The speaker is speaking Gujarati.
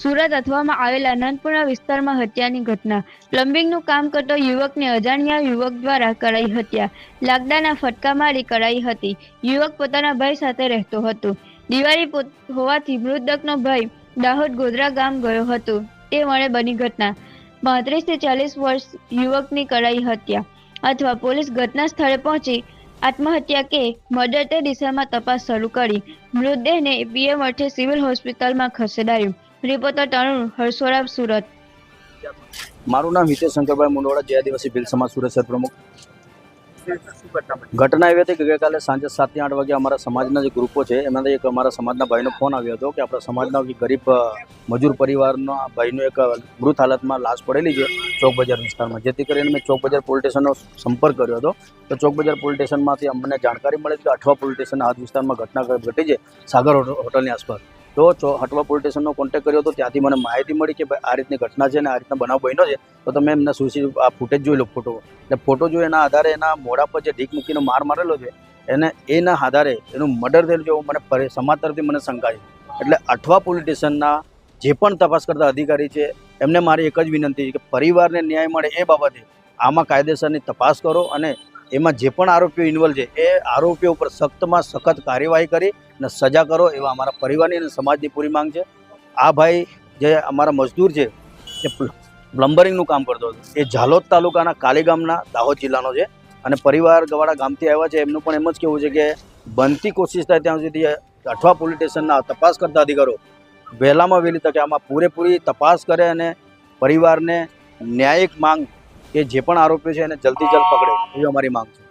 સુરત અથવામાં આવેલા અનંતપુરા વિસ્તારમાં હત્યાની ઘટના. પ્લમ્બિંગનું કામ કરતો યુવકને અજાણ્યા યુવક દ્વારા કરાઈ હત્યા. લાકડાના ફટકા મારી કરાઈ હતી. યુવક પોતાના ભાઈ સાથે રહેતો હતો. દિવાળી હોવાથી મૃતકનો ભાઈ દાહોદ ગોધરા ગામ ગયો હતો. તે મળે બની ઘટના. પાંત્રીસથી ચાલીસ વર્ષ યુવકની કરાઈ હત્યા. અથવા પોલીસ ઘટના સ્થળે પહોંચી આત્મહત્યા કે મર્ડર તે દિશામાં તપાસ શરૂ કરી. મૃતદેહને પીએમ અર્થે સિવિલ હોસ્પિટલમાં ખસેડાયો. રિપોર્ટર તરુણ હરસોરા સુરત. મારું નામ હિતેશ શંકરભાઈ મુંડોડા જે આદિવાસી ભીલ સમાજ સુરત શહેર પ્રમુખ. ઘટના એવી હતી કે ગઈકાલે સાંજે સાતથી આઠ વાગે અમારા સમાજના જે ગ્રુપો છે એમાંથી એક અમારા સમાજના ભાઈનો ફોન આવ્યો હતો કે આપણા સમાજના ગરીબ મજૂર પરિવારનો ભાઈનો એક મૃત હાલતમાં લાશ પડેલી છે ચોક બજાર વિસ્તારમાં. જેથી કરીને મેં ચોક બજાર પોલીસ સ્ટેશનનો સંપર્ક કર્યો હતો. તો ચોક બજાર પોલીસ સ્ટેશનમાંથી અમને જાણકારી મળી કે અઠવા પોલીસ સ્ટેશન હાથ વિસ્તારમાં ઘટના ઘટી છે, સાગર હોટલની આસપાસ. તો હટવા પોલીસ સ્ટેશનનો કોન્ટેક્ટ કર્યો હતો ત્યાંથી મને માહિતી મળી કે ભાઈ આ રીતની ઘટના છે અને આ રીતના બનાવ બન્યો છે. તો તમે એમના સુશી આ ફૂટેજ જોઈ લો ફોટો એટલે ફોટો જોઈ એના આધારે એના મોઢા પર જે ઢીક મૂકીને માર મારેલો છે, એને એના આધારે એનું મર્ડર થયેલું છે મને સમાજ તરફથી મને શંકા છે. એટલે અઠવા પોલીસ સ્ટેશનના જે પણ તપાસ કરતા અધિકારી છે, એમને મારી એક જ વિનંતી કે પરિવારને ન્યાય મળે એ બાબતે આમાં કાયદેસરની તપાસ કરો અને એમાં જે પણ આરોપીઓ ઇન્વોલ્વ છે, એ આરોપીઓ ઉપર સખ્તમાં સખત કાર્યવાહી કરી અને સજા કરો એવા અમારા પરિવારની અને સમાજની પૂરી માંગ છે. આ ભાઈ જે અમારા મજદૂર છે, એ પ્લમ્બરિંગનું કામ કરતો હતો. એ ઝાલોદ તાલુકાના કાલી ગામના દાહોદ જિલ્લાનો છે અને પરિવાર ગવાડા ગામથી આવ્યા છે. એમનું પણ એમ જ કહેવું છે કે બનતી કોશિશ થાય ત્યાં સુધી, અઠવા પોલીસ સ્ટેશનના તપાસ કરતા અધિકારો વહેલામાં વહેલી તકે આમાં પૂરેપૂરી તપાસ કરે અને પરિવારને ન્યાયિક માંગ કે જે પણ આરોપીઓ છે એને જલ્દી જલ્દ પકડે એવી અમારી માંગ છે.